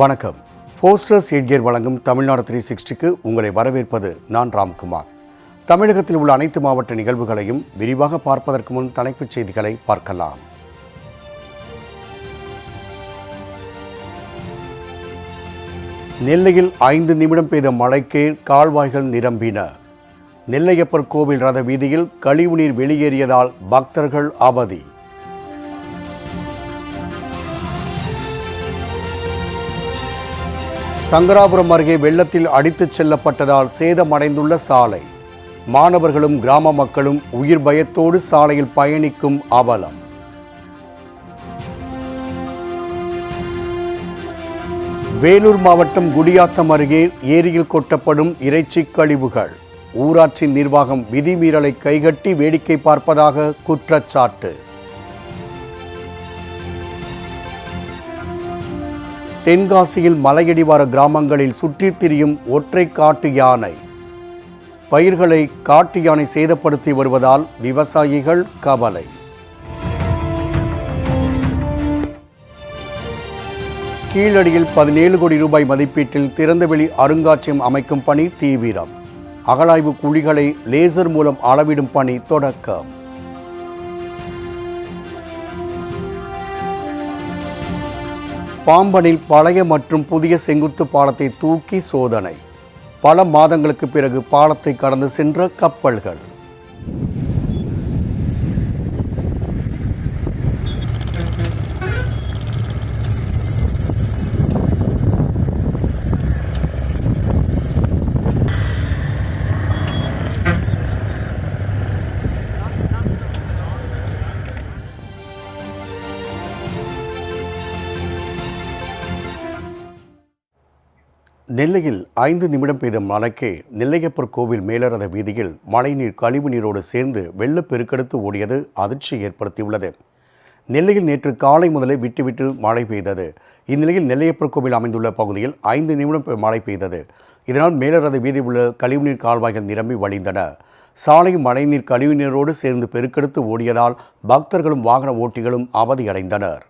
வணக்கம். போஸ்டர்ஸ் எட்கேர் வழங்கும் தமிழ்நாடு த்ரீ சிக்ஸ்டிக்கு உங்களை வரவேற்பது நான் ராம்குமார். தமிழகத்தில் உள்ள அனைத்து மாவட்ட நிகழ்வுகளையும் விரிவாக பார்ப்பதற்கு முன் தலைப்புச் செய்திகளை பார்க்கலாம். நெல்லையில் ஐந்து நிமிடம் பெய்த மழைக்கே கால்வாய்கள் நிரம்பின. நெல்லையப்பர் கோவில் ரத வீதியில் கழிவுநீர் வெளியேறியதால் பக்தர்கள் அவதி. சங்கராபுரம் அருகே வெள்ளத்தில் அடித்துச் செல்லப்பட்டதால் சேதமடைந்துள்ள சாலை. மாணவர்களும் கிராம மக்களும் உயிர் பயத்தோடு சாலையில் பயணிக்கும் அவலம். வேலூர் மாவட்டம் குடியாத்தம் அருகே ஏரியில் கொட்டப்படும் இறைச்சி கழிவுகள். ஊராட்சி நிர்வாகம் விதிமீறலை கைகட்டி வேடிக்கை பார்ப்பதாக குற்றச்சாட்டு. தென்காசியில் மலையடிவார கிராமங்களில் சுற்றித் திரியும் ஒற்றை காட்டு யானை. பயிர்களை காட்டு யானை சேதப்படுத்தி வருவதால் விவசாயிகள் கவலை. கீழடியில் பதினேழு கோடி ரூபாய் மதிப்பீட்டில் திறந்தவெளி அருங்காட்சியகம் அமைக்கும் பணி தீவிரம். அகழாய்வு குழிகளை லேசர் மூலம் அளவிடும் பணி தொடக்கம். பாம்பனில் பழைய மற்றும் புதிய செங்குத்து பாலத்தை தூக்கி சோதனை. பல மாதங்களுக்கு பிறகு பாலத்தை கடந்து சென்ற கப்பல்கள். நெல்லையில் ஐந்து நிமிடம் பெய்த மழைக்கு நெல்லையப்பர் கோவில் மேலரத வீதியில் மழைநீர் கழிவு நீரோடு சேர்ந்து வெள்ளப் பெருக்கெடுத்து ஓடியது அதிர்ச்சி ஏற்படுத்தியுள்ளது. நெல்லையில் நேற்று காலை முதலே விட்டு விட்டு மழை பெய்தது. இந்நிலையில் நெல்லையப்பர் கோவில் அமைந்துள்ள பகுதியில் ஐந்து நிமிடம் மழை பெய்தது. இதனால் மேலரத வீதி உள்ள கழிவுநீர் கால்வாய்கள் நிரம்பி வழிந்தன. சாலையும் மழைநீர் கழிவுநீரோடு சேர்ந்து பெருக்கெடுத்து ஓடியதால் பக்தர்களும் வாகன ஓட்டிகளும் அவதியடைந்தனர்.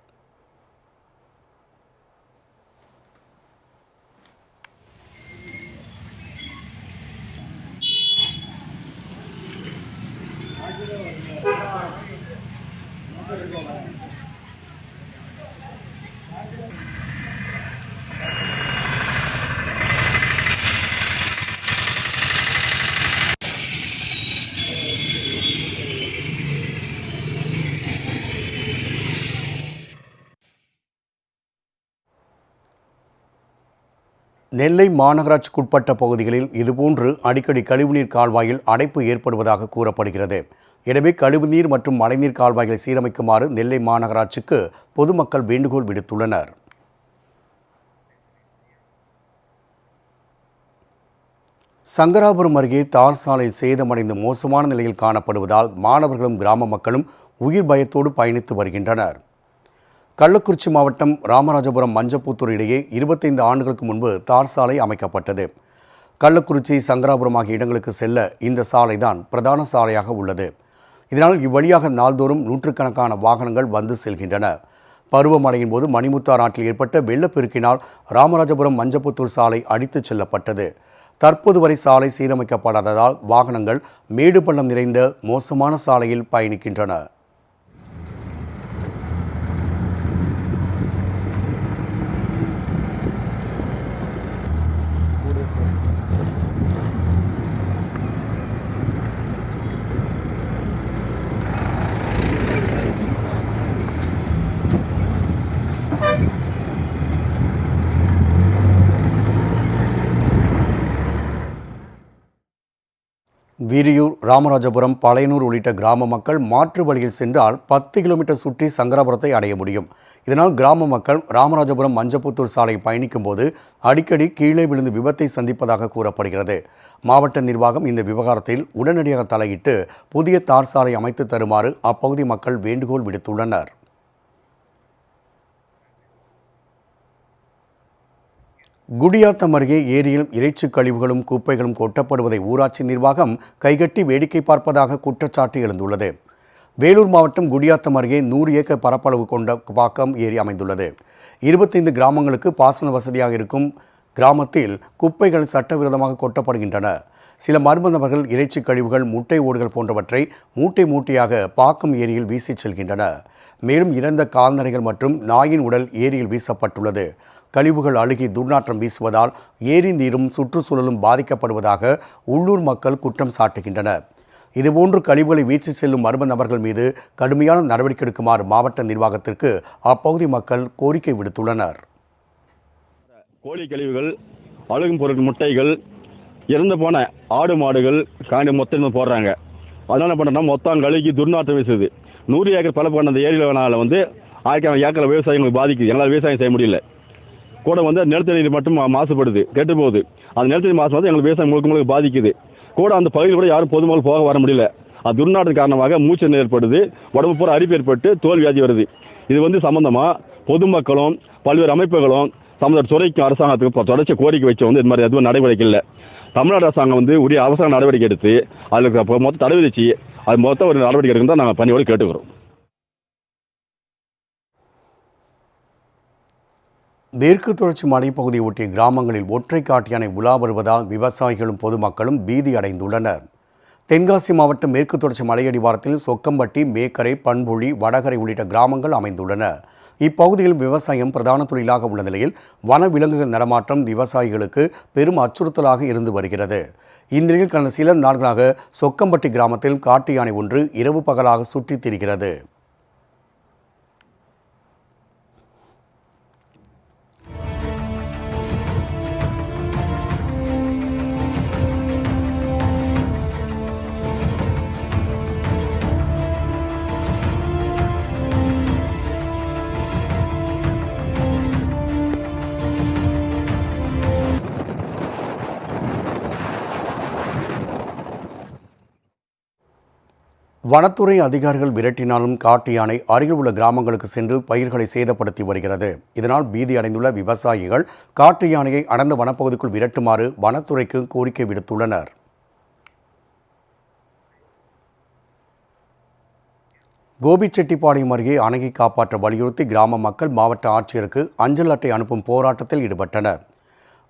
நெல்லை மாநகராட்சிக்குட்பட்ட பகுதிகளில் இதுபோன்று அடிக்கடி கழிவுநீர் கால்வாயில் அடைப்பு ஏற்படுவதாக கூறப்படுகிறது. எனவே கழிவுநீர் மற்றும் மழைநீர் கால்வாய்களை சீரமைக்குமாறு நெல்லை மாநகராட்சிக்கு பொதுமக்கள் வேண்டுகோள் விடுத்துள்ளனர். சங்கராபுரம் அருகே தார் சாலை சேதமடைந்து மோசமான நிலையில் காணப்படுவதால் மாணவர்களும் கிராம மக்களும் உயிர் பயத்தோடு பயணித்து வருகின்றனர். கள்ளக்குறிச்சி மாவட்டம் ராமராஜபுரம் மஞ்சப்புத்தூர் இடையே இருபத்தைந்து ஆண்டுகளுக்கு முன்பு தார் சாலை அமைக்கப்பட்டது. கள்ளக்குறிச்சி சங்கராபுரம் ஆகிய இடங்களுக்கு செல்ல இந்த சாலை தான் பிரதான சாலையாக உள்ளது. இதனால் இவ்வழியாக நாள்தோறும் நூற்றுக்கணக்கான வாகனங்கள் வந்து செல்கின்றன. பருவமழையின் போது மணிமுத்தார் ஆற்றில் ஏற்பட்ட வெள்ளப்பெருக்கினால் ராமராஜபுரம் மஞ்சப்புத்தூர் சாலை அடித்துச் செல்லப்பட்டது. தற்போது வரை சாலை சீரமைக்கப்படாததால் வாகனங்கள் மேடு பள்ளம் நிறைந்த மோசமான சாலையில் பயணிக்கின்றன. வீரியூர் ராமராஜபுரம் பழையனூர் உள்ளிட்ட கிராம மக்கள் மாற்று வழியில் சென்றால் பத்து கிலோமீட்டர் சுற்றி சங்கராபுரத்தை அடைய முடியும். இதனால் கிராம மக்கள் ராமராஜபுரம் மஞ்சப்புத்தூர் சாலை பயணிக்கும் போது அடிக்கடி கீழே விழுந்து விபத்தை சந்திப்பதாக கூறப்படுகிறது. மாவட்ட நிர்வாகம் இந்த விவகாரத்தில் உடனடியாக தலையிட்டு புதிய தார் சாலை அமைத்து தருமாறு அப்பகுதி மக்கள் வேண்டுகோள் விடுத்துள்ளனர். குடியாத்தம் அருகே ஏரியில் இறைச்சி கழிவுகளும் குப்பைகளும் கொட்டப்படுவதை ஊராட்சி நிர்வாகம் கைகட்டி வேடிக்கை பார்ப்பதாக குற்றச்சாட்டு எழுந்துள்ளது. வேலூர் மாவட்டம் குடியாத்தம் அருகே நூறு ஏக்கர் பரப்பளவு கொண்ட பாக்கம் ஏரி அமைந்துள்ளது. இருபத்தைந்து கிராமங்களுக்கு பாசன வசதியாக இருக்கும் கிராமத்தில் குப்பைகள் சட்டவிரோதமாக கொட்டப்படுகின்றன. சில மர்ம நபர்கள் இறைச்சி கழிவுகள் முட்டை ஓடுகள் போன்றவற்றை மூட்டை மூட்டையாக பாக்கம் ஏரியில் வீசிச் செல்கின்றன மேலும் இறந்த கால்நடைகள் மற்றும் நாயின் உடல் ஏரியில் வீசப்பட்டுள்ளது. கழிவுகள் அழுகி துர்நாற்றம் வீசுவதால் ஏரி நீரும் சுற்றுச்சூழலும் பாதிக்கப்படுவதாக உள்ளூர் மக்கள் குற்றம் சாட்டுகின்றனர். இதுபோன்று கழிவுகளை வீசி செல்லும் மர்ம நபர்கள் மீது கடுமையான நடவடிக்கை எடுக்குமாறு மாவட்ட நிர்வாகத்திற்கு அப்பகுதி மக்கள் கோரிக்கை விடுத்துள்ளனர். கோழி கழிவுகள் அழுகும் பொருள் முட்டைகள் இறந்து போன ஆடு மாடுகள் காண்டி மொத்தம் போடுறாங்க. அதனால என்ன மொத்தம் கழுகி துர்நாற்றம் வீசுது. நூறு ஏக்கர் பல பண்ண அந்த ஏரியில் வந்து ஆயிரக்கணக்கான ஏக்கர் விவசாயிகளுக்கு பாதிக்குது. எங்களால் விவசாயம் செய்ய முடியல. கூட வந்து நிலத்தடி நீர் மட்டும் மாசுபடுது கெட்டு போகுது அந்த நிலத்தடி மாசு வந்து எங்களுக்கு விவசாயம் முழுக்க முழுக்க பாதிக்குது. கூட அந்த பகுதியில் கூட யாரும் பொதுமக்கள் போக வர முடியல. அது துர்நாற்றம் காரணமாக மூச்சு ஏற்படுது உடம்பு பூரா அரிப்பு ஏற்பட்டு தோல் வியாதி வருது. இது வந்து சம்மந்தமாக பொதுமக்களும் பல்வேறு அமைப்புகளும் சம்மந்த துறைக்கும் அரசாங்கத்துக்கும் தொடர்ச்சி கோரிக்கை வச்சு வந்து இது மாதிரி எதுவும் நடவடிக்கை இல்லை. தமிழ்நாடு அரசாங்கம் வந்து உரிய அவசர நடவடிக்கை எடுத்து அதுக்கு மொத்தம் தடை விதிச்சு அது மொத்தம் ஒரு நடவடிக்கை எடுக்கணும் தான் நாங்கள் பணியோடு கேட்டுக்கிறோம். மேற்கு தொடர்ச்சி மலைப்பகுதியை ஒட்டிய கிராமங்களில் ஒற்றை காட்டு யானை உலா வருவதால் விவசாயிகளும் பொதுமக்களும் பீதி அடைந்துள்ளனர். தென்காசி மாவட்டம் மேற்கு தொடர்ச்சி மலையடிவாரத்தில் சொக்கம்பட்டி மேக்கரை பண்புழி வடகரை உள்ளிட்ட கிராமங்கள் அமைந்துள்ளன. இப்பகுதியில் விவசாயம் பிரதான தொழிலாக உள்ள நிலையில் வன விலங்குகள் நடமாட்டம் விவசாயிகளுக்கு பெரும் அச்சுறுத்தலாக இருந்து வருகிறது. இந்நிலையில் கடந்த சில நாட்களாக சொக்கம்பட்டி கிராமத்தில் காட்டு யானை ஒன்று இரவு பகலாக சுற்றித் திரிகிறது. வனத்துறை அதிகாரிகள் விரட்டினாலும் காட்டு யானை அருகில் உள்ள கிராமங்களுக்கு சென்று பயிர்களை சேதப்படுத்தி வருகிறது. இதனால் பீதி அடைந்துள்ள விவசாயிகள் காட்டு யானையை அடர்ந்த வனப்பகுதிக்குள் விரட்டுமாறு வனத்துறைக்கு கோரிக்கை விடுத்துள்ளனர். கோபிச்செட்டிப்பாளையம் அருகே அணையை காப்பாற்ற வலியுறுத்தி கிராம மக்கள் மாவட்ட ஆட்சியருக்கு அஞ்சல் அட்டை அனுப்பும் போராட்டத்தில் ஈடுபட்டனர்.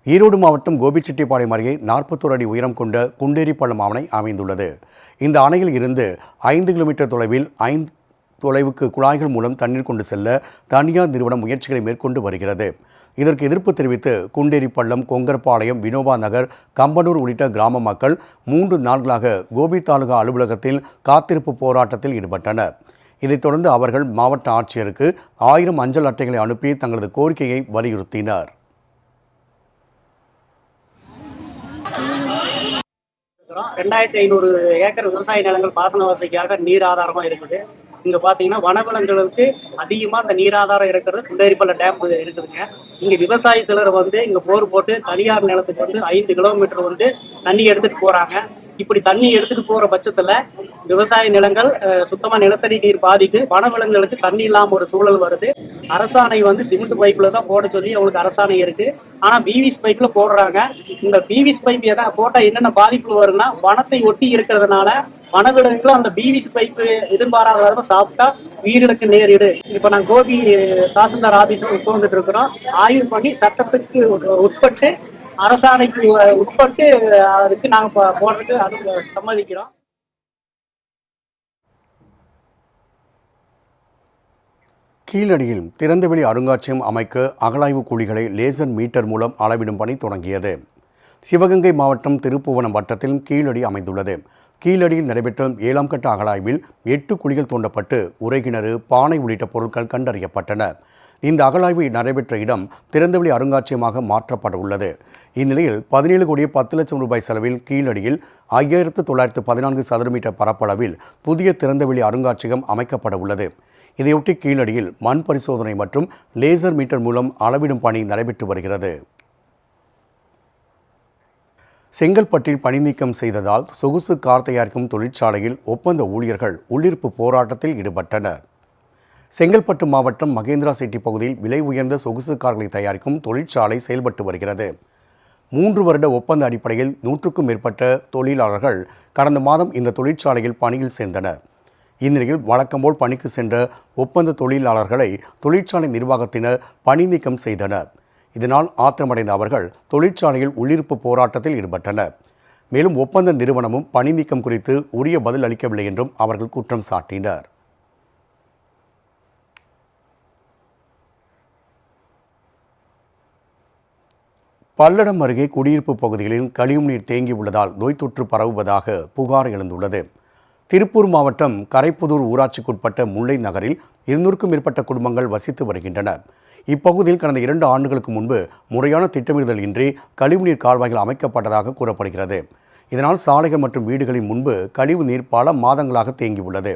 ஈரோடு மாவட்டம் கோபிச்செட்டிப்பாளையம் அருகே நாற்பத்தோரு அடி உயரம் கொண்ட குண்டேரி பள்ளம் அணை அமைந்துள்ளது. இந்த அணையில் இருந்து ஐந்து கிலோமீட்டர் தொலைவில் ஐந்து தொலைவுக்கு குழாய்கள் மூலம் தண்ணீர் கொண்டு செல்ல தனியார் நிறுவனம் முயற்சிகளை மேற்கொண்டு வருகிறது. இதற்கு எதிர்ப்பு தெரிவித்து குண்டேரி பள்ளம் கொங்கர்பாளையம் வினோபா நகர் கம்பனூர் உள்ளிட்ட கிராம மக்கள் மூன்று நாட்களாக கோபி தாலுகா அலுவலகத்தில் காத்திருப்பு போராட்டத்தில் ஈடுபட்டனர். இதைத் தொடர்ந்து அவர்கள் மாவட்ட ஆட்சியருக்கு ஆயிரம் அஞ்சல் அட்டைகளை அனுப்பி தங்களது கோரிக்கையை வலியுறுத்தினர். இருக்கிறோம். ரெண்டாயிரத்தி ஐநூறு ஏக்கர் விவசாய நிலங்கள் பாசன வசதிக்காக நீர் ஆதாரமா இருக்குது. இங்க பாத்தீங்கன்னா வனவிலங்குகளுக்கு அதிகமா அந்த நீர் ஆதாரம் இருக்கிறது. குண்டேரிப்பள்ள டேம் இருக்குதுங்க. இங்க விவசாயி சிலர் வந்து இங்க போர் போட்டு தனியார் நிலத்துக்கு வந்து ஐந்து கிலோமீட்டர் வந்து தண்ணி எடுத்துட்டு போறாங்க. இப்படி தண்ணி எடுத்துட்டு போற பட்சத்துல விவசாய நிலங்கள் சுத்தமா நிலத்தடி நீர் பாதிக்கு வனவிலங்குகளுக்கு தண்ணி இல்லாம ஒரு சூழல் வருது. அரசாணை வந்து சிமெண்ட் பைப்ல தான் போட சொல்லி அவங்களுக்கு அரசாணை இருக்கு. ஆனா பிவிஸ் பைப்ல போடுறாங்க. இந்த பிவிஸ் பைப் எதாவது போட்டா என்னென்ன பாதிப்பு வரும்னா வனத்தை ஒட்டி இருக்கிறதுனால வனவிலங்குகளும் அந்த பிவிஸ் பைப் எதிர்பாராத அளவு சாப்பிட்டா உயிரிழக்க நேரிடு. இப்ப நான் கோபி தாசில்தார் ஆபீஸ் உட்கார்ந்துட்டு இருக்கிறோம். ஆய்வு பண்ணி சட்டத்துக்கு உட்பட்டு அரசாணைக்கு உட்பட்டு அதுக்கு நாங்க போடுறதுக்கு சம்மதிக்கிறோம். கீழடியில் திறந்தவெளி அருங்காட்சியகம் அமைக்க அகழாய்வு குழிகளை லேசர் மீட்டர் மூலம் அளவிடும் பணி தொடங்கியது. சிவகங்கை மாவட்டம் திருப்புவனம் வட்டத்தில் கீழடி அமைந்துள்ளது. கீழடியில் நடைபெற்ற ஏழாம் கட்ட அகழாய்வில் எட்டு குழிகள் தோண்டப்பட்டு உரைகிணறு பானை உள்ளிட்ட பொருட்கள் கண்டறியப்பட்டன. இந்த அகழாய்வு நடைபெற்ற இடம் திறந்தவெளி அருங்காட்சியகமாக மாற்றப்பட உள்ளது இந்நிலையில் பதினேழு கோடி பத்து லட்சம் ரூபாய் செலவில் கீழடியில் ஐயாயிரத்து தொள்ளாயிரத்து பதினான்கு சதுர மீட்டர் பரப்பளவில் புதிய திறந்தவெளி அருங்காட்சியகம் அமைக்கப்பட உள்ளது இதையொட்டி கீழடியில் மண் பரிசோதனை மற்றும் லேசர் மீட்டர் மூலம் அளவிடும் பணி நடைபெற்று வருகிறது. செங்கல்பட்டில் பணி நீக்கம் செய்ததால் சொகுசு கார் தயாரிக்கும் தொழிற்சாலையில் ஒப்பந்த ஊழியர்கள் உள்ளிருப்பு போராட்டத்தில் ஈடுபட்டனர். செங்கல்பட்டு மாவட்டம் மகேந்திரா சிட்டி பகுதியில் விலை உயர்ந்த சொகுசு கார்களை தயாரிக்கும் தொழிற்சாலை செயல்பட்டு வருகிறது. மூன்று வருட ஒப்பந்த அடிப்படையில் நூற்றுக்கும் மேற்பட்ட தொழிலாளர்கள் கடந்த மாதம் இந்த தொழிற்சாலையில் பணியில் சேர்ந்தனர். இந்நிலையில் வழக்கம்போல் பணிக்கு சென்ற ஒப்பந்த தொழிலாளர்களை தொழிற்சாலை நிர்வாகத்தினர் பணி நீக்கம் செய்தனர். இதனால் ஆத்திரமடைந்த அவர்கள் தொழிற்சாலையில் உள்ளிருப்பு போராட்டத்தில் ஈடுபட்டனர். மேலும் ஒப்பந்த நிறுவனமும் பணி நீக்கம் குறித்து உரிய பதில் அளிக்கவில்லை என்றும் அவர்கள் குற்றம் சாட்டினர். பல்லடம் அருகே குடியிருப்பு பகுதிகளில் கழிவுநீர் தேங்கியுள்ளதால் நோய் தொற்று பரவுவதாக புகார் எழுந்துள்ளது. திருப்பூர் மாவட்டம் கரைப்புதூர் ஊராட்சிக்குட்பட்ட முல்லை நகரில் இருநூறுக்கும் மேற்பட்ட குடும்பங்கள் வசித்து வருகின்றன இப்பகுதியில் கடந்த இரண்டு ஆண்டுகளுக்கு முன்பு முறையான திட்டமிடுதல் இன்றி கழிவுநீர் கால்வாய்கள் அமைக்கப்பட்டதாக கூறப்படுகிறது. இதனால் சாலைகள் மற்றும் வீடுகளின் முன்பு கழிவு நீர் பல மாதங்களாக தேங்கியுள்ளது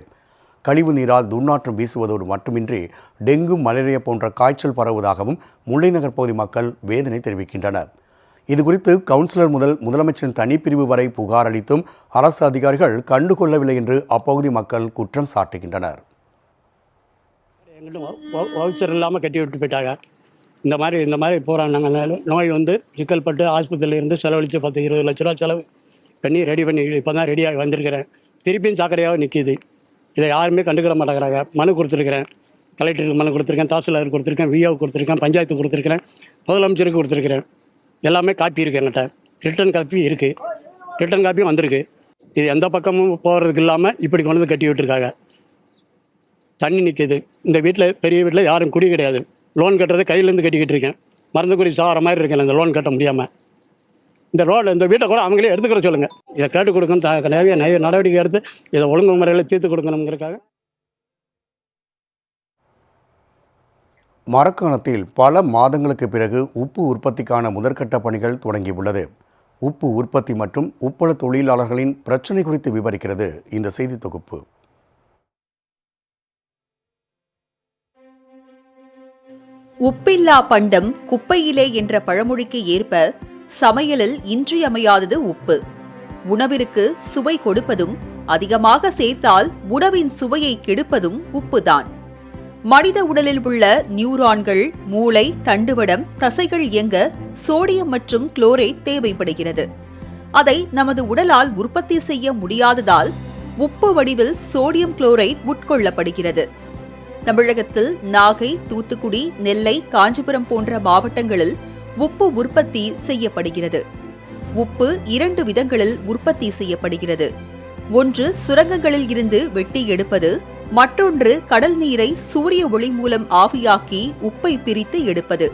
கழிவு நீரால் துர்நாற்றம் வீசுவதோடு மட்டுமின்றி டெங்கு மலேரியா போன்ற காய்ச்சல் பரவுவதாகவும் முல்லைநகர் பகுதி மக்கள் வேதனை தெரிவிக்கின்றனர். இதுகுறித்து கவுன்சிலர் முதல் முதலமைச்சரின் தனிப்பிரிவு வரை புகார் அளித்தும் அரசு அதிகாரிகள் கண்டுகொள்ளவில்லை என்று அப்பகுதி மக்கள் குற்றம் சாட்டுகின்றனர். எங்கிட்ட வவுச்சர் இல்லாமல் கட்டி விட்டு போயிட்டாங்க. இந்த மாதிரி இந்த மாதிரி போகிறாங்க நோய் வந்து சிக்கல்பட்டு ஆஸ்பத்திரியில் இருந்து செலவழித்து பத்து இருபது லட்ச ரூபா செலவு பண்ணி ரெடி பண்ணி இப்போ தான் ரெடியாகி வந்திருக்கிறேன். திருப்பியும் சாக்கடையாக நிற்கிது இதை யாருமே கண்டுக்கிட மாட்டேங்கிறாங்க. மனு கொடுத்துருக்குறேன். கலெக்டருக்கு மனு கொடுத்துருக்கேன். தாசில்தார் கொடுத்துருக்கேன். விஓ கொடுத்துருக்கேன். பஞ்சாயத்துக்கு கொடுத்துருக்கிறேன். முதலமைச்சருக்கு கொடுத்துருக்கிறேன். எல்லாமே காப்பி இருக்குது என்கிட்ட. ரிட்டன் காப்பி இருக்குது ரிட்டன் காப்பியும் வந்திருக்கு. இது எந்த பக்கமும் போகிறதுக்கு இல்லாமல் இப்படி கொண்டு வந்து கட்டி விட்டுருக்காங்க. தண்ணி நிற்கிது இந்த வீட்டில் பெரிய வீட்டில் யாரும் குடி கிடையாது. லோன் கட்டுறது கையிலேருந்து கட்டிக்கிட்டு இருக்கேன். மருந்து குடி சாகிற மாதிரி இருக்கேன். இந்த லோன் கட்ட முடியாமல் இந்த ரோடு இந்த வீட்டை கூட அவங்களே எடுத்துக்கிற சொல்லுங்கள் இதை கேட்டு கொடுக்கணும். நிறைய நிறைய நடவடிக்கை எடுத்து இதை ஒழுங்கு முறையில் தீர்த்து கொடுக்கணுங்கிறதுக்காக மரக்காணத்தில் பல மாதங்களுக்கு பிறகு உப்பு உற்பத்திக்கான முதற்கட்ட பணிகள் தொடங்கியுள்ளது. உப்பு உற்பத்தி மற்றும் உப்பள தொழிலாளர்களின் பிரச்சினை குறித்து விவரிக்கிறது இந்த செய்தி தொகுப்பு. உப்பில்லா பண்டம் குப்பையிலே என்ற பழமொழிக்கு ஏற்ப சமையலில் இன்றியமையாதது உப்பு. உணவிற்கு சுவை கொடுப்பதும் அதிகமாக சேர்த்தால் உணவின் சுவையை கெடுப்பதும் உப்புதான். மனித உடலில் உள்ள நியூரான்கள் மூளை தண்டுவடம் தசைகள் இயங்க சோடியம் மற்றும் குளோரேட் தேவைப்படுகிறது. அதை நமது உடலால் உற்பத்தி செய்ய முடியாததால் உப்பு வடிவில் சோடியம் குளோரைட் உட்கொள்ளப்படுகிறது. தமிழகத்தில் நாகை தூத்துக்குடி நெல்லை காஞ்சிபுரம் போன்ற மாவட்டங்களில் உப்பு உற்பத்தி செய்யப்படுகிறது. உப்பு இரண்டு விதங்களில் உற்பத்தி செய்யப்படுகிறது. ஒன்று சுரங்கங்களில் இருந்து வெட்டி எடுப்பது மற்றொன்று கடல் நீரை சூரிய ஒளி மூலம் ஆவியாக்கி உப்பை பிரித்து எடுப்பது.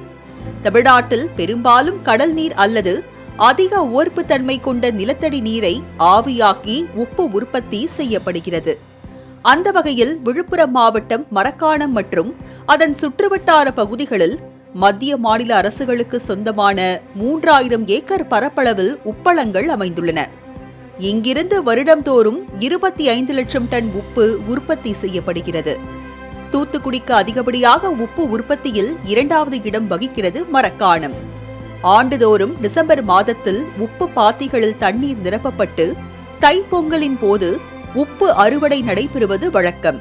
தமிழ்நாட்டில் பெரும்பாலும் கடல் நீர் அல்லது அதிக ஓர்ப்புத்தன்மை கொண்ட நிலத்தடி நீரை ஆவியாக்கி உப்பு உற்பத்தி செய்யப்படுகிறது. அந்த வகையில் விழுப்புரம் மாவட்டம் மரக்காணம் மற்றும் அதன் சுற்றுவட்டார பகுதிகளில் மத்திய மாநில அரசுகளுக்கு சொந்தமான மூன்றாயிரம் ஏக்கர் பரப்பளவில் உப்பளங்கள் அமைந்துள்ளன. இங்கிருந்து வருடம்தோறும் இருபத்தி ஐந்து லட்சம் டன் உப்பு உற்பத்தி செய்யப்படுகிறது. தூத்துக்குடிக்கு அதிகப்படியாக உப்பு உற்பத்தியில் இரண்டாவது இடம் வகிக்கிறது மரக்காணம். ஆண்டுதோறும் டிசம்பர் மாதத்தில் உப்பு பாத்திகளில் தண்ணீர் நிரப்பப்பட்டு தைப்பொங்கலின் போது உப்பு அறுவடை நடைபெறுவது வழக்கம்.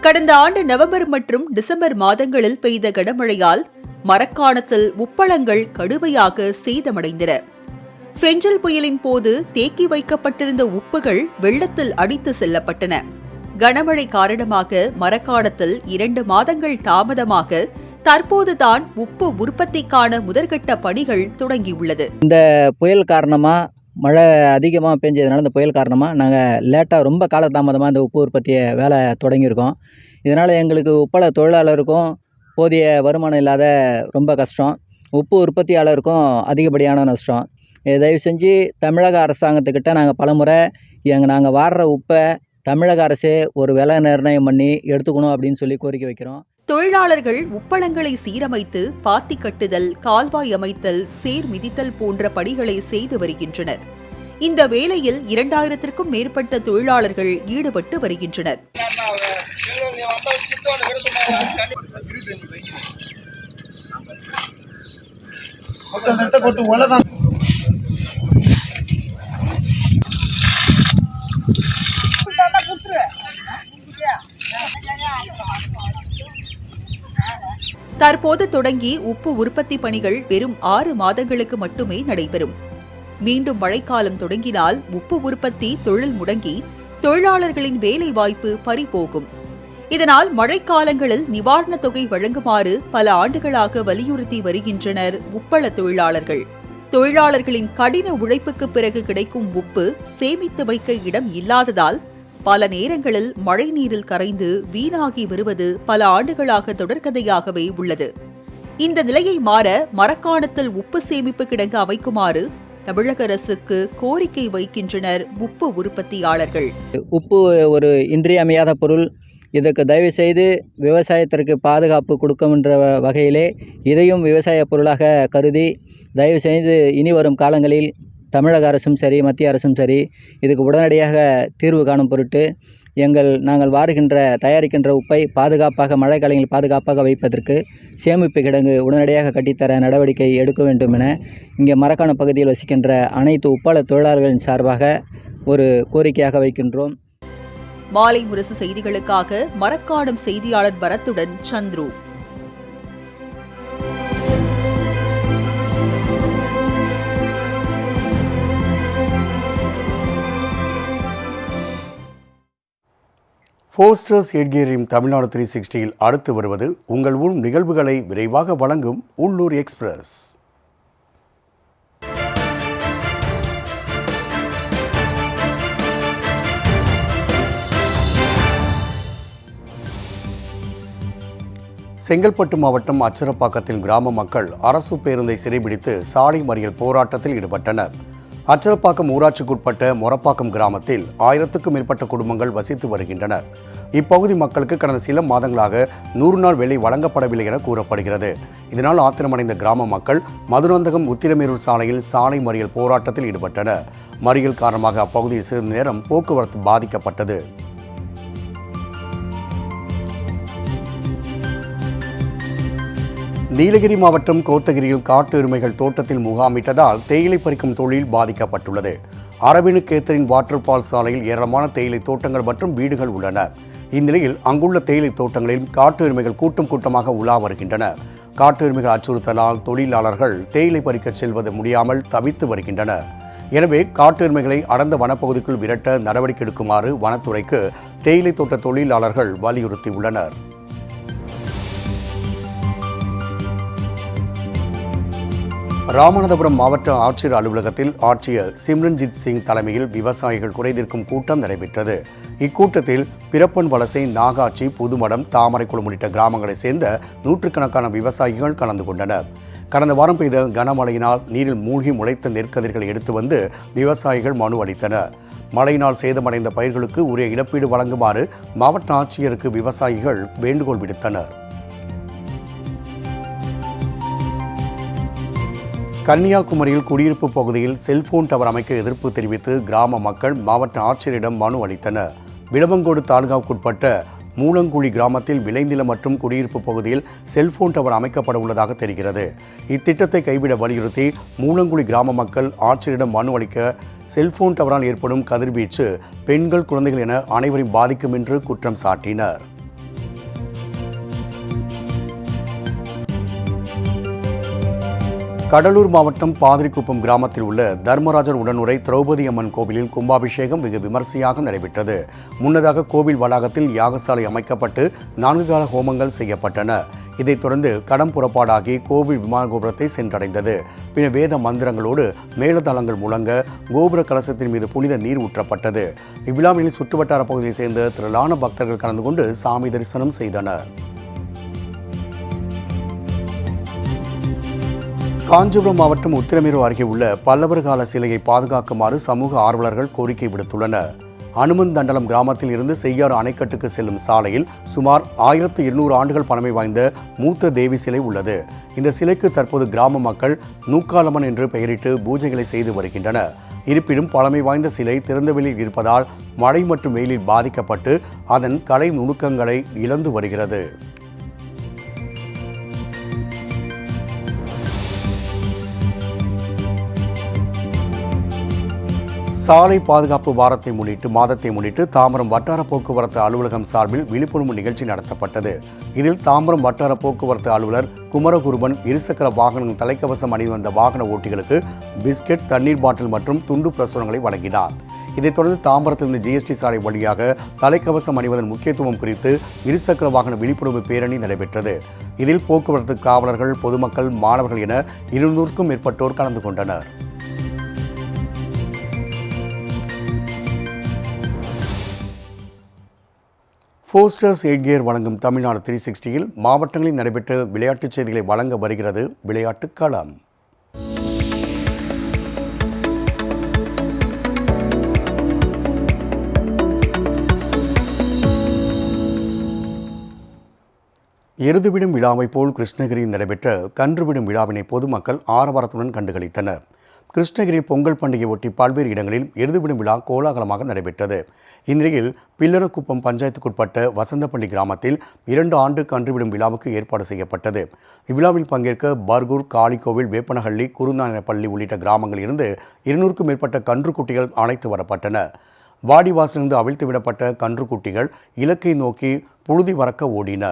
கடந்த ஆண்டு நவம்பர் மற்றும் டிசம்பர் மாதங்களில் பெய்த கனமழையால் மரக்காணத்தில் உப்பளங்கள் கடுமையாக சேதமடைந்தன. ஃபெஞ்சல் புயலின் போது தேக்கி வைக்கப்பட்டிருந்த உப்புகள் வெள்ளத்தில் அடித்து செல்லப்பட்டன. கனமழை காரணமாக மரக்காணத்தில் இரண்டு மாதங்கள் தாமதமாக தற்போதுதான் உப்பு உற்பத்திக்கான முதற்கட்ட பணிகள் தொடங்கியுள்ளது. புயல் காரணமாக மழை அதிகமாக பெஞ்சதுனால இந்த புயல் காரணமாக நாங்கள் லேட்டாக ரொம்ப காலதாமதமாக இந்த உப்பு உற்பத்தியை வேலை தொடங்கியிருக்கோம். இதனால் எங்களுக்கு உப்பள தொழிலாளருக்கும் போதிய வருமானம் இல்லாத ரொம்ப கஷ்டம். உப்பு உற்பத்தியாளருக்கும் அதிகப்படியான நஷ்டம். தயவு செஞ்சு தமிழக அரசாங்கத்துக்கிட்ட நாங்கள் பலமுறை எங்கள் நாங்கள் வாடுற உப்பை தமிழக அரசே ஒரு விலை நிர்ணயம் பண்ணி எடுத்துக்கணும் அப்படின்னு சொல்லி கோரிக்கை வைக்கிறோம். தொழிலாளர்கள் உப்பளங்களை சீரமைத்து பாத்தி கட்டுதல் கால்வாய் அமைத்தல் சேர் மிதித்தல் போன்ற பணிகளை செய்து வருகின்றனர். இந்த வேலையில் இரண்டாயிரத்திற்கும் மேற்பட்ட தொழிலாளர்கள் ஈடுபட்டு வருகின்றனர். தற்போது தொடங்கி உப்பு உற்பத்தி பணிகள் வெறும் ஆறு மாதங்களுக்கு மட்டுமே நடைபெறும். மீண்டும் மழைக்காலம் தொடங்கினால் உப்பு உற்பத்தி தொழில் முடங்கி தொழிலாளர்களின் வேலை வாய்ப்பு பறிபோகும். இதனால் மழைக்காலங்களில் நிவாரணத் தொகை வழங்குமாறு பல ஆண்டுகளாக வலியுறுத்தி வருகின்றனர் உப்பள தொழிலாளர்கள். தொழிலாளர்களின் கடின உழைப்புக்கு பிறகு கிடைக்கும் உப்பு சேமித்து வைக்க இடம் இல்லாததால் பல நேரங்களில் மழைநீரில் கரைந்து வீணாகி வருவது பல ஆண்டுகளாக தொடர்கதையாகவே உள்ளது. இந்த நிலையை மாற மரக்காணத்தில் உப்பு சேமிப்பு கிடங்கு அமைக்குமாறு தமிழக அரசுக்கு கோரிக்கை வைக்கின்றனர் உப்பு உற்பத்தியாளர்கள். உப்பு ஒரு இன்றியமையாத பொருள். இதற்கு தயவு செய்து விவசாயத்திற்கு பாதுகாப்பு கொடுக்கும்ன்ற வ- வகையிலே இதையும் விவசாய பொருளாக கருதி தயவு செய்து இனி வரும் காலங்களில் தமிழக அரசும் சரி மத்திய அரசும் சரி இதுக்கு உடனடியாக தீர்வு காணும் பொருட்டு எங்கள் நாங்கள் வாருகின்ற தயாரிக்கின்ற உப்பை பாதுகாப்பாக மழைக்காலங்களில் பாதுகாப்பாக வைப்பதற்கு சேமிப்பு கிடங்கு உடனடியாக கட்டித்தர நடவடிக்கை எடுக்க வேண்டும் என இங்கே மரக்காணம் பகுதியில் வசிக்கின்ற அனைத்து உப்பாள தொழிலாளர்களின் சார்பாக ஒரு கோரிக்கையாக வைக்கின்றோம். மாலை முரசு செய்திகளுக்காக மரக்காடும் செய்தியாளர் பரத்துடன் சந்துரு. போஸ்டர்ஸ் எட்கேரியும் தமிழ்நாடு த்ரீ சிக்ஸ்டியில் அடுத்து வருவது உங்கள் ஊர் நிகழ்வுகளை விரைவாக வழங்கும் உள்ளூர் எக்ஸ்பிரஸ். செங்கல்பட்டு மாவட்டம் அச்சரப்பாக்கத்தில் கிராம மக்கள் அரசு பேருந்தை சிறைபிடித்து சாலை மறியல் போராட்டத்தில் ஈடுபட்டனர். அச்சரப்பாக்கம் ஊராட்சிக்குட்பட்ட மொரப்பாக்கம் கிராமத்தில் ஆயிரத்துக்கும் மேற்பட்ட குடும்பங்கள் வசித்து வருகின்றனர். இப்பகுதி மக்களுக்கு கடந்த சில மாதங்களாக நூறு நாள் வேலை வழங்கப்படவில்லை என கூறப்படுகிறது. இதனால் ஆத்திரமடைந்த கிராம மக்கள் மதுராந்தகம் உத்திரமேரூர் சாலையில் சாலை மறியல் போராட்டத்தில் ஈடுபட்டனர். மறியல் காரணமாக அப்பகுதியில் சிறிது நேரம் போக்குவரத்து பாதிக்கப்பட்டது. நீலகிரி மாவட்டம் கோத்தகிரியில் காட்டு எருமைகள் தோட்டத்தில் முகாமிட்டதால் தேயிலை பறிக்கும் தொழில் பாதிக்கப்பட்டுள்ளது. அரபினு கேத்தரின் வாட்டர் ஃபால் சாலையில் ஏராளமான தேயிலை தோட்டங்கள் மற்றும் வீடுகள் உள்ளன. இந்நிலையில் அங்குள்ள தேயிலை தோட்டங்களில் காட்டு எருமைகள் கூட்டம் கூட்டமாக உலா வருகின்றன. காட்டு எருமைகள் அச்சுறுத்தலால் தொழிலாளர்கள் தேயிலை பறிக்கச் செல்வது முடியாமல் தவித்து வருகின்றனர். எனவே காட்டு எருமைகளை அடர்ந்த வனப்பகுதிக்குள் விரட்ட நடவடிக்கை எடுக்குமாறு வனத்துறைக்கு தேயிலை தோட்ட தொழிலாளர்கள் வலியுறுத்தியுள்ளனர். ராமநாதபுரம் மாவட்ட ஆட்சியர் அலுவலகத்தில் ஆட்சியர் சிம்ரன்ஜித் சிங் தலைமையில் விவசாயிகள் குறைதீர்க்கும் கூட்டம் நடைபெற்றது. இக்கூட்டத்தில் பிறப்பன் வலசை நாகாட்சி புதுமடம் தாமரைக்குளம் உள்ளிட்ட கிராமங்களைச் சேர்ந்த நூற்றுக்கணக்கான விவசாயிகள் கலந்து கொண்டனர். கடந்த வாரம் பெய்த கனமழையினால் நீரில் மூழ்கி முளைத்த நெற்கதிர்களை எடுத்து வந்து விவசாயிகள் மனு அளித்தனர். மழையினால் சேதமடைந்த பயிர்களுக்கு உரிய இழப்பீடு வழங்குமாறு மாவட்ட ஆட்சியருக்கு விவசாயிகள் வேண்டுகோள் விடுத்தனர். கன்னியாகுமரியில் குடியிருப்பு பகுதியில் செல்போன் டவர் அமைக்க எதிர்ப்பு தெரிவித்து கிராம மக்கள் மாவட்ட ஆட்சியரிடம் மனு அளித்தனர். விளவங்கோடு தாலுகாவுக்குட்பட்ட மூலங்குழி கிராமத்தில் விளைநிலம் மற்றும் குடியிருப்பு பகுதியில் செல்போன் டவர் அமைக்கப்பட உள்ளதாக தெரிகிறது. இத்திட்டத்தை கைவிட வலியுறுத்தி மூலங்குழி கிராம மக்கள் ஆட்சியரிடம் மனு அளிக்க செல்போன் டவரால் ஏற்படும் கதிர்வீச்சு பெண்கள் குழந்தைகள் என அனைவரையும் பாதிக்கும் என்று குற்றம் சாட்டினர். கடலூர் மாவட்டம் பாதிரிக்குப்பம் கிராமத்தில் உள்ள தர்மராஜர் உடனுரை திரௌபதி அம்மன் கோவிலில் கும்பாபிஷேகம் வெகு விமர்சையாக நடைபெற்றது. முன்னதாக கோவில் வளாகத்தில் யாகசாலை அமைக்கப்பட்டு நான்கு கால ஹோமங்கள் செய்யப்பட்டன. இதைத் தொடர்ந்து கடம் புறப்பாடாகி கோவில் விமான கோபுரத்தை சென்றடைந்தது. பின்னர் வேத மந்திரங்களோடு மேலதளங்கள் முழங்க கோபுர கலசத்தின் மீது புனித நீர் ஊற்றப்பட்டது. இவ்விழாவில் சுற்றுவட்டார பகுதியைச் சேர்ந்த திரளான பக்தர்கள் கலந்து கொண்டு சாமி தரிசனம் செய்தனர். காஞ்சிபுரம் மாவட்டம் உத்திரமேரு அருகே உள்ள பல்லவர் கால சிலையை பாதுகாக்குமாறு சமூக ஆர்வலர்கள் கோரிக்கை விடுத்துள்ளனர். அனுமன் தண்டலம் கிராமத்தில் இருந்து செய்யாறு அணைக்கட்டுக்கு செல்லும் சாலையில் சுமார் ஆயிரத்து இருநூறு ஆண்டுகள் பழமை வாய்ந்த மூத்த தேவி சிலை உள்ளது. இந்த சிலைக்கு தற்போது கிராம மக்கள் நூக்காலம்மன் என்று பெயரிட்டு பூஜைகளை செய்து வருகின்றனர். இருப்பினும் பழமை வாய்ந்த சிலை திறந்தவெளியில் இருப்பதால் மழை மற்றும் வெயிலில் பாதிக்கப்பட்டு அதன் கலை நுணுக்கங்களை இழந்து வருகிறது. சாலை பாதுகாப்பு வாரத்தை முன்னிட்டு மாதத்தை முன்னிட்டு தாம்பரம் வட்டார போக்குவரத்து அலுவலகம் சார்பில் விழிப்புணர்வு நிகழ்ச்சி நடத்தப்பட்டது. இதில் தாம்பரம் வட்டார போக்குவரத்து அலுவலர் குமரகுருபன் இருசக்கர வாகனங்கள் தலைக்கவசம் அணிந்து வந்த வாகன ஓட்டிகளுக்கு பிஸ்கெட் தண்ணீர் பாட்டில் மற்றும் துண்டு பிரசுரங்களை வழங்கினார். இதைத் தொடர்ந்து தாம்பரத்திலிருந்து ஜிஎஸ்டி சாலை வழியாக தலைக்கவசம் அணிவதன் முக்கியத்துவம் குறித்து இருசக்கர வாகன விழிப்புணர்வு பேரணி நடைபெற்றது. இதில் போக்குவரத்து காவலர்கள் பொதுமக்கள் மாணவர்கள் என இருநூறுக்கும் மேற்பட்டோர் கலந்து கொண்டனர். போஸ்டர்ஸ் எட்கியர் வழங்கும் தமிழ்நாடு த்ரீ சிக்ஸ்டியில் மாவட்டங்களில் நடைபெற்ற விளையாட்டுச் செய்திகளை வழங்க வருகிறது விளையாட்டு களம். எருதுவிடும் விழாவைப் போல் கிருஷ்ணகிரியில் நடைபெற்ற கன்றுவிடும் விழாவினை பொதுமக்கள் ஆரவாரத்துடன் கண்டுகளித்தனர். கிருஷ்ணகிரி பொங்கல் பண்டிகை ஒட்டி பல்வேறு இடங்களில் எருதுவிடும் விழா கோலாகலமாக நடைபெற்றது. இந்நிலையில் பில்லனக்குப்பம் பஞ்சாயத்துக்குட்பட்ட வசந்தப்பள்ளி கிராமத்தில் இரண்டு ஆண்டு கன்றுவிடும் விழாவுக்கு ஏற்பாடு செய்யப்பட்டது. இவ்விழாவில் பங்கேற்க பர்கூர் காளிக்கோவில் வேப்பனஹள்ளி குருநாயனப்பள்ளி உள்ளிட்ட கிராமங்களிலிருந்து இருநூறுக்கும் மேற்பட்ட கன்றுக்குட்டிகள் அழைத்து வரப்பட்டன. வாடிவாசலிருந்து அவிழ்த்து விடப்பட்ட கன்றுக்குட்டிகள் இலக்கை நோக்கி புழுதி வரக்க ஓடின.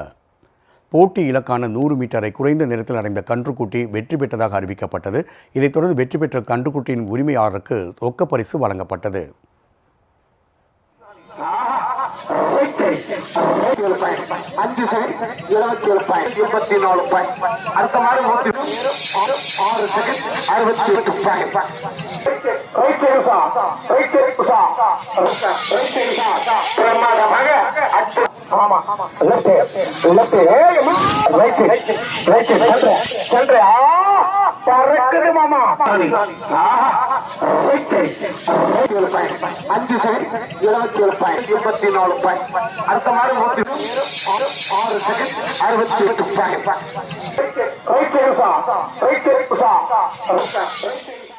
போட்டி இலக்கான நூறு மீட்டரை குறைந்த நேரத்தில் அடைந்த கன்றுக்குட்டி வெற்றி பெற்றதாக அறிவிக்கப்பட்டது. இதைத் தொடர்ந்து வெற்றி பெற்ற கன்றுக்குட்டியின் உரிமையாளருக்கு ரொக்க பரிசு வழங்கப்பட்டது. அஞ்சு செகண்ட் இருபத்தி ஏழு பாயிண்ட் இருபத்தி நாலு பாயிண்ட் அடுத்த மாதிரி ஆறு செகண்ட் அறுபத்தி எட்டு பாயிண்ட் பிரமாதமாக ஆமா லெஃப்ட் லெஃப்ட் ரைட் ரைட் சென்ற சென்ற. பறக்குது மாமா. அஞ்சு செகண்ட் இருபத்தி ஏழு பாயிண்ட் இருபத்தி நாலு பாயிண்ட் அடுத்த மாதிரி நூத்தி ஆறு செகண்ட் அறுபத்தி எட்டு பாயிண்ட் ரைட் உஷா ரைட்